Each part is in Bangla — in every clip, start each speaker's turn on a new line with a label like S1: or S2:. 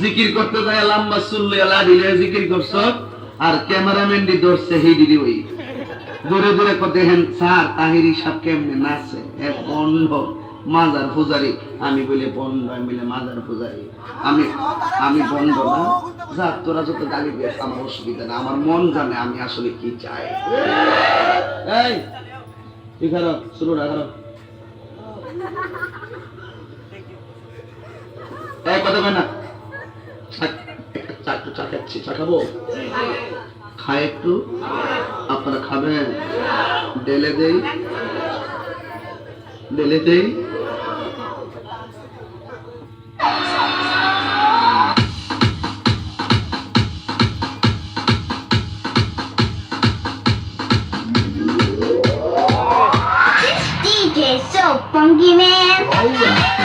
S1: জিকির করতে যায়, লম্বা চুল্লে লাড়িলে জিকির করছ, আর ক্যামেরাম্যান দি ধরছে, হিডি ওই। দূরে দূরে কত দেখেন স্যার, তাহিরি সব কেমনে নাচে এ বন্ধ, মাজার পূজারি। আমি বলে, বন্ধ, আমি বলে, মাজার পূজারি। আমি আমি বন্ধ না। যা, তোরা যত গালি দিয়েছ, আমার অসুবিধা না। আমার মন জানে আমি আসলে কি চাই। এই এখানে শুরু করো এই, কথা না। খাচ্ছি চা খাব? খায় একটু। আপনারা খাবেন? ডেলে দেই। ডেলে দেই।
S2: Funky man.
S3: সুন্দরী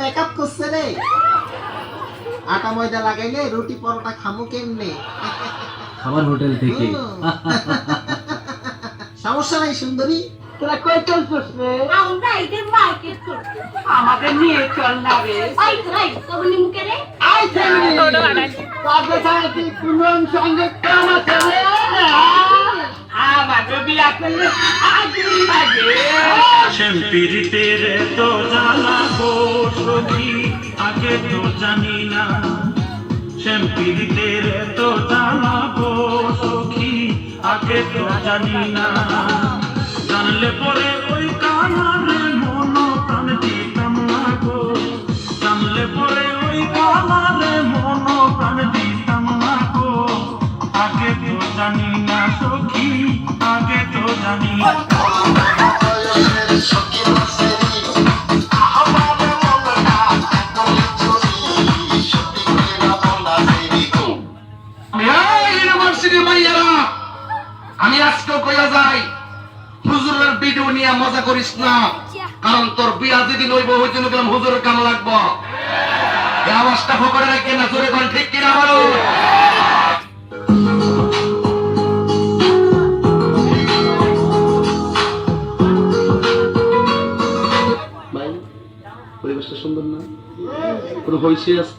S4: মেকআপ করছে রে। আটা ময়দা লাগাইলে রুটি পরোটা খামু কেমনে?
S5: খাবার হোটেল থেকে।
S4: সমস্যা নাই সুন্দরী।
S6: তোরা কই চলছিস রে?
S2: আমরা এদের মার্কেট করছি।
S6: আমাদের নিয়ে চল না রে।
S2: আই রাই তবে নিমুকে রে।
S6: আই ফ্যামিলি তাদের সাথে কি সঙ্গে কাম আছে রে আমাকে বিয়া করলে আগুন লাগে।
S7: শ্যাম্পিরিতের তো জানি না। শ্যাম্পিরিতের তো গো সখী, আগে তো জানি না। জানলে পরে ওই কানারে মন প্রাণ দিতাম না গো জানলে পরে ওই কানারে মন প্রাণ দিতাম না গো আগে তো জানি না সখী, আগে তো জানি না।
S1: আমি আজকেও কইয়া যাই। হুজুরের ভিডিও নিয়ে মজা করিস না। কারণ তোর বিয়া যেদিন হইব, ওই জন্য গেলাম হুজুরের কাম লাগবো। আওয়াজটা ফোকরে রাখি না, জোরে কোন, ঠিক কিনা বলো? পরিবেশটা সুন্দর না? হইছে আছে?